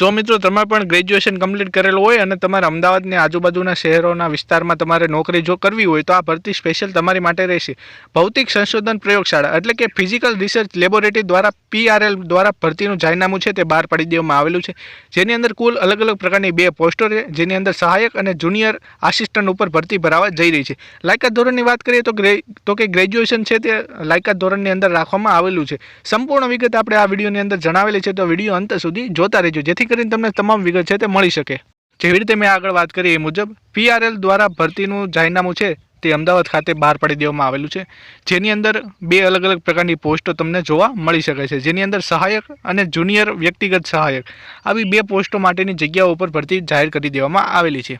જો મિત્રો તમે પણ ગ્રેજ્યુએશન કમ્પ્લીટ કરેલું હોય અને તમારે અમદાવાદની આજુબાજુના શહેરોના વિસ્તારમાં તમારે નોકરી જો કરવી હોય તો આ ભરતી સ્પેશિયલ તમારી માટે રહેશે. ભૌતિક સંશોધન પ્રયોગશાળા એટલે કે ફિઝિકલ રિસર્ચ લેબોરેટરી દ્વારા પીઆરએલ દ્વારા ભરતીનું જાહેરનામું છે તે બહાર પાડી દેવામાં આવેલું છે. જેની અંદર કુલ અલગ અલગ પ્રકારની બે પોસ્ટો છે, જેની અંદર સહાયક અને જુનિયર આસિસ્ટન્ટ ઉપર ભરતી ભરાવા જઈ રહી છે. લાયકાત ધોરણની વાત કરીએ તો ગ્રે, તો કે ગ્રેજ્યુએશન છે તે લાયકાત ધોરણની અંદર રાખવામાં આવેલું છે. સંપૂર્ણ વિગત આપણે આ વિડીયોની અંદર જણાવેલી છે, તો વીડિયો અંત સુધી જોતા રહેજો. જેથી કરીને તમને તમામ વિગત છે તે મળી શકે. જેવી રીતે મેં આગળ વાત કરી એ મુજબ પીઆરએલ દ્વારા ભરતીનું જાહેરનામું છે તે અમદાવાદ ખાતે બહાર પાડી દેવામાં આવેલું છે. જેની અંદર બે અલગ અલગ પ્રકારની પોસ્ટો તમને જોવા મળી શકે છે. જેની અંદર સહાયક અને જુનિયર વ્યક્તિગત સહાયક, આવી બે પોસ્ટો માટેની જગ્યાઓ ઉપર ભરતી જાહેર કરી દેવામાં આવેલી છે.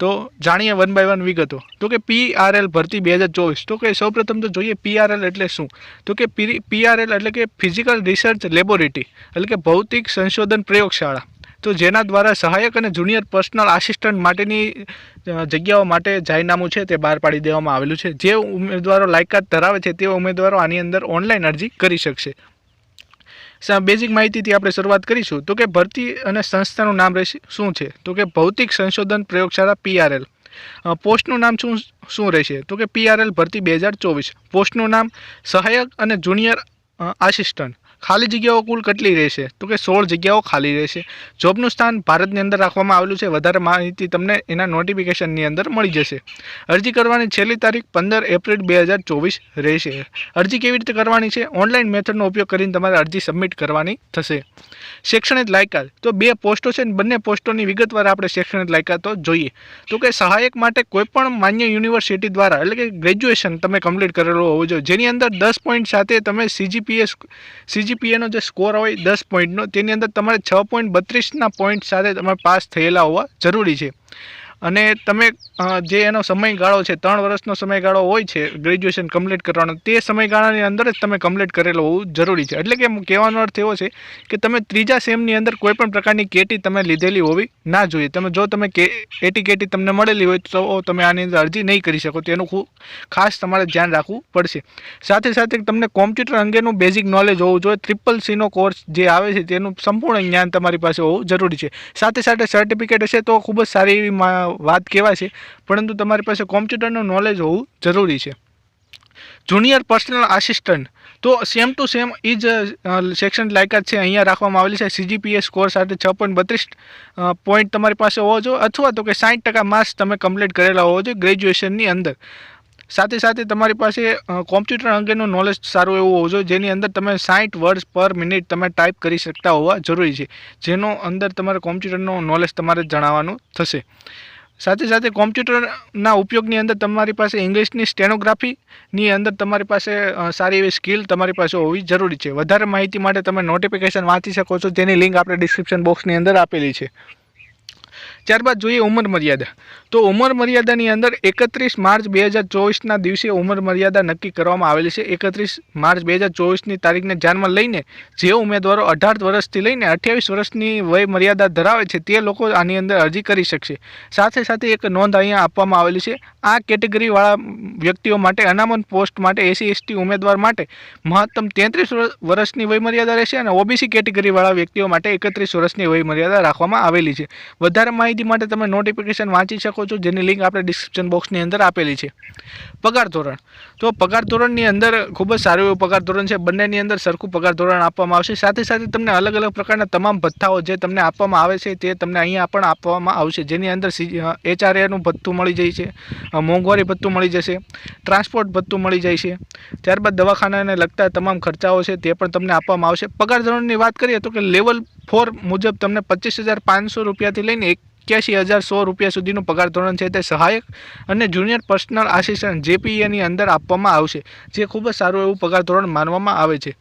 તો જાણીએ વન બાય વન વિગતો. તો કે પીઆરએલ ભરતી બે હજાર ચોવીસ. તો કે સૌપ્રથમ તો જોઈએ પીઆરએલ એટલે શું? તો કે પીઆરએલ એટલે કે ફિઝિકલ રિસર્ચ લેબોરેટરી એટલે કે ભૌતિક સંશોધન પ્રયોગશાળા. તો જેના દ્વારા સહાયક અને જુનિયર પર્સનલ આસિસ્ટન્ટ માટેની જગ્યાઓ માટે જાહેરનામું છે તે બહાર પાડી દેવામાં આવેલું છે. જે ઉમેદવારો લાયકાત ધરાવે છે તે ઉમેદવારો આની અંદર ઓનલાઈન અરજી કરી શકશે. બેઝિક માહિતીથી આપણે શરૂઆત કરીશું. તો કે ભરતી અને સંસ્થાનું નામ રહેશે, શું છે? તો કે ભૌતિક સંશોધન પ્રયોગશાળા પીઆરએલ પોસ્ટનું નામ શું શું રહેશે? તો કે પીઆરએલ ભરતી બે હજાર ચોવીસ. પોસ્ટનું નામ સહાયક અને જુનિયર આસિસ્ટન્ટ. ખાલી જગ્યાઓ કુલ કેટલી રહેશે? તો કે સોળ જગ્યાઓ ખાલી રહેશે. જોબનું સ્થાન ભારતની અંદર રાખવામાં આવેલું છે. વધારે માહિતી તમને એના નોટિફિકેશનની અંદર મળી જશે. અરજી કરવાની છેલ્લી તારીખ પંદર એપ્રિલ બે હજાર ચોવીસ રહેશે. અરજી કેવી રીતે કરવાની છે? ઓનલાઈન મેથડનો ઉપયોગ કરીને તમારે અરજી સબમિટ કરવાની થશે. શૈક્ષણિક લાયકાત. તો બે પોસ્ટો છે બંને પોસ્ટોની વિગતવાર આપણે શૈક્ષણિક લાયકાતો જોઈએ. તો કે સહાયક માટે કોઈપણ માન્ય યુનિવર્સિટી દ્વારા એટલે કે ગ્રેજ્યુએશન તમે કમ્પ્લીટ કરેલું હોવું જોઈએ. જેની અંદર દસ પોઈન્ટ સાથે તમે સીજીપીએસ સીજીપીએનો જે સ્કોર હોય દસ પોઈન્ટનો, તેની અંદર તમારે છ પોઈન્ટ બત્રીસના પોઈન્ટ સાથે તમે પાસ થયેલા હોવા જરૂરી છે. અને તમે જે એનો સમયગાળો છે, ત્રણ વર્ષનો સમયગાળો હોય છે ગ્રેજ્યુએશન કમ્પ્લીટ કરવાનો, તે સમયગાળાની અંદર જ તમે કમ્પ્લીટ કરેલો હોવું જરૂરી છે. એટલે કે કહેવાનો અર્થ એવો છે કે તમે ત્રીજા સેમની અંદર કોઈ પણ પ્રકારની કેટી તમે લીધેલી હોવી ના જોઈએ. તમે, જો તમે કે, એટી કેટી તમને મળેલી હોય તો તમે આની અંદર અરજી નહીં કરી શકો. તેનું ખૂબ ખાસ તમારે ધ્યાન રાખવું પડશે. સાથે સાથે તમને કોમ્પ્યુટર અંગેનું બેઝિક નોલેજ હોવું જોઈએ. ટ્રિપલ સીનો કોર્સ જે આવે છે તેનું સંપૂર્ણ જ્ઞાન તમારી પાસે હોવું જરૂરી છે. સાથે સાથે સર્ટિફિકેટ હશે તો ખૂબ જ સારી એવી વાત કહેવાય છે, પરંતુ તમારી પાસે કોમ્પ્યુટરનું નોલેજ હોવું જરૂરી છે. જુનિયર પર્સનલ આસિસ્ટન્ટ તો સેમ ટુ સેમ એ જ સેક્શન લાયકાત છે, અહીંયા રાખવામાં આવેલી છે સીજીપીએસ સ્કોર સાથે છ પોઈન્ટ બત્રીસ પોઈન્ટ તમારી પાસે હોવો જોઈએ, અથવા તો કે સાઠ ટકા માર્ક્સ તમે કમ્પ્લીટ કરેલા હોવો જોઈએ ગ્રેજ્યુએશનની અંદર. સાથે સાથે તમારી પાસે કોમ્પ્યુટર અંગેનું નોલેજ સારું એવું હોવું જોઈએ, જેની અંદર તમે સાઠ વર્ડ્સ પર મિનિટ તમે ટાઈપ કરી શકતા હોવા જરૂરી છે, જેનો અંદર તમારે કોમ્પ્યુટરનું નોલેજ તમારે જણાવવાનું થશે. સાથે સાથે કોમ્પ્યુટરના ઉપયોગની અંદર તમારી પાસે ઇંગ્લિશની સ્ટેનોગ્રાફીની અંદર તમારી પાસે સારી એવી સ્કિલ તમારી પાસે હોવી જરૂરી છે. વધારે માહિતી માટે તમે નોટિફિકેશન વાંચી શકો છો. જેની લિંક આપણે ડિસ્ક્રિપ્શન બોક્સની અંદર આપેલી છે. ત્યારબાદ જોઈએ ઉંમર મર્યાદા. તો ઉંમર મર્યાદાની અંદર એકત્રીસ માર્ચ બે હજાર ચોવીસના દિવસે ઉંમર મર્યાદા નક્કી કરવામાં આવેલી છે. એકત્રીસ માર્ચ બે હજાર ચોવીસની તારીખને ધ્યાનમાં લઈને જે ઉમેદવારો અઢાર વર્ષથી લઈને અઠ્યાવીસ વર્ષની વય મર્યાદા ધરાવે છે તે લોકો આની અંદર અરજી કરી શકશે. સાથે સાથે એક નોંધ અહીંયા આપવામાં આવેલી છે. આ કેટેગરીવાળા વ્યક્તિઓ માટે અનામત પોસ્ટ માટે એસી એસટી ઉમેદવાર માટે મહત્તમ તેત્રીસ વર્ષની વય મર્યાદા રહેશે અને ઓબીસી કેટેગરીવાળા વ્યક્તિઓ માટે એકત્રીસ વર્ષની વય મર્યાદા રાખવામાં આવેલી છે. વધારે માહિતી માટે તમે નોટિફિકેશન વાંચી શકો છો, જેની લિંક આપણે ડિસ્ક્રિપ્શન બોક્સની અંદર આપેલી છે. પગાર ધોરણ. તો પગાર ધોરણની અંદર ખૂબ જ સારું એવું પગાર ધોરણ છે. બંનેની અંદર સરખું પગાર ધોરણ આપવામાં આવશે. સાથે સાથે તમને અલગ અલગ પ્રકારના તમામ ભથ્થાઓ જે તમને આપવામાં આવે છે, તે તમને અહીંયા પણ આપવામાં આવશે. જેની અંદર એચઆરએનું ભથ્થું મળી જાય છે મોંઘવારી ભથ્થું મળી જશે ટ્રાન્સપોર્ટ ભથ્થું મળી જાય છે. ત્યારબાદ દવાખાનાને લગતા તમામ ખર્ચાઓ છે તે પણ તમને આપવામાં આવશે. પગાર ધોરણની વાત કરીએ તો કે લેવલ ફોર મુજબ તમને પચીસ હજાર પાંચસો રૂપિયાથી લઈને એક્યાસી હજાર સો રૂપિયા સુધીનું પગાર ધોરણ છે તે સહાયક અને જુનિયર પર્સનલ આસિસ્ટન્ટ જેપીએની અંદર આપવામાં આવશે, જે ખૂબ જ સારું એવું પગાર ધોરણ માનવામાં આવે છે.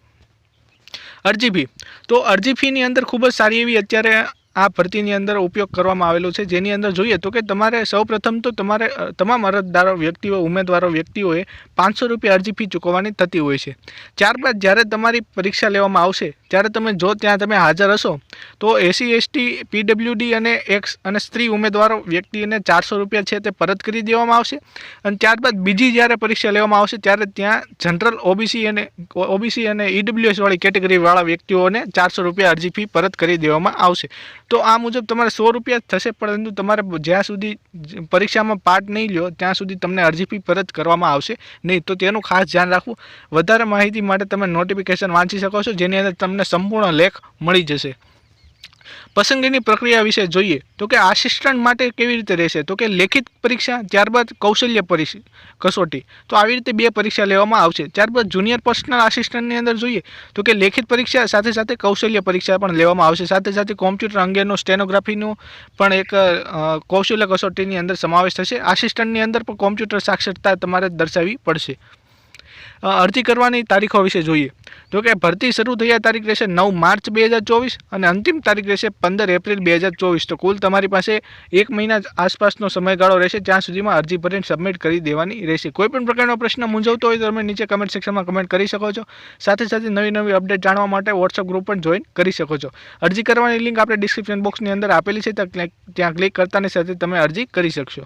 અરજી ફી, તો અરજી ફીની અંદર ખૂબ જ સારી એવી અત્યારે આ ભરતીની અંદર ઉપયોગ કરવામાં આવેલો છે. જેની અંદર જોઈએ તો કે તમારે સૌપ્રથમ તો તમારે તમામ અરજદારો, વ્યક્તિઓ, ઉમેદવારો, વ્યક્તિઓએ પાંચસો રૂપિયા અરજી ફી ચૂકવવાની થતી હોય છે. ત્યારબાદ જ્યારે તમારી પરીક્ષા લેવામાં આવશે, ત્યારે તમે જો ત્યાં તમે હાજર હશો, તો એસી એસટી, પીડબ્લ્યુડી અને એક્સ અને સ્ત્રી ઉમેદવારો વ્યક્તિને ચારસો રૂપિયા છે તે પરત કરી દેવામાં આવશે. અને ત્યારબાદ બીજી જ્યારે પરીક્ષા લેવામાં આવશે, ત્યારે ત્યાં જનરલ ઓબીસી અને ઓબીસી અને ઈડબ્લ્યુએસવાળી કેટેગરીવાળા વ્યક્તિઓને ચારસો રૂપિયા અરજી ફી પરત કરી દેવામાં આવશે. તો આ મુજબ તમારે સો રૂપિયા થશે, પરંતુ તમારે જ્યાં સુધી પરીક્ષામાં પાર્ટ નહીં લ્યો, ત્યાં સુધી તમને અરજી ફી પરત કરવામાં આવશે નહીં. તો તેનું ખાસ ધ્યાન રાખવું. વધારે માહિતી માટે તમે નોટિફિકેશન વાંચી શકો છો, જેની અંદર તમને સંપૂર્ણ લેખ મળી જશે. પસંદગીની પ્રક્રિયા વિશે જોઈએ તો કે આસિસ્ટન્ટ માટે કેવી રીતે રહેશે? તો કે લેખિત પરીક્ષા, ત્યારબાદ કૌશલ્ય કસોટી. તો આવી રીતે બે પરીક્ષા લેવામાં આવશે. ત્યારબાદ જુનિયર પર્સનલ આસિસ્ટન્ટની અંદર જોઈએ તો કે લેખિત પરીક્ષા, સાથે સાથે કૌશલ્ય પરીક્ષા પણ લેવામાં આવશે. સાથે સાથે કોમ્પ્યુટર અંગેનો સ્ટેનોગ્રાફીનું પણ એક કૌશલ્ય કસોટીની અંદર સમાવેશ થશે. આસિસ્ટન્ટની અંદર પણ કોમ્પ્યુટર સાક્ષરતા તમારે દર્શાવવી પડશે. અરજી કરવાની તારીખો વિશે જોઈએ. તો કે ભરતી શરૂ થયા તારીખ રહેશે નવ માર્ચ બે હજાર ચોવીસ અને અંતિમ તારીખ રહેશે પંદર એપ્રિલ બે હજાર ચોવીસ. તો કુલ તમારી પાસે એક મહિના આસપાસનો સમયગાળો રહેશે ત્યાં સુધીમાં અરજી ભરીને સબમિટ કરી દેવાની રહેશે. કોઈ પણ પ્રકારનો પ્રશ્ન મૂંઝવતો હોય તો તમે નીચે કમેન્ટ સેક્શનમાં કમેન્ટ કરી શકો છો. સાથે સાથે નવી નવી અપડેટ જાણવા માટે વોટ્સઅપ ગ્રુપ પણ જોઈન કરી શકો છો. અરજી કરવાની લિંક આપણે ડિસ્ક્રિપ્શન બોક્સની અંદર આપેલી છે ત્યાં ક્લિક કરતાની સાથે તમે અરજી કરી શકશો.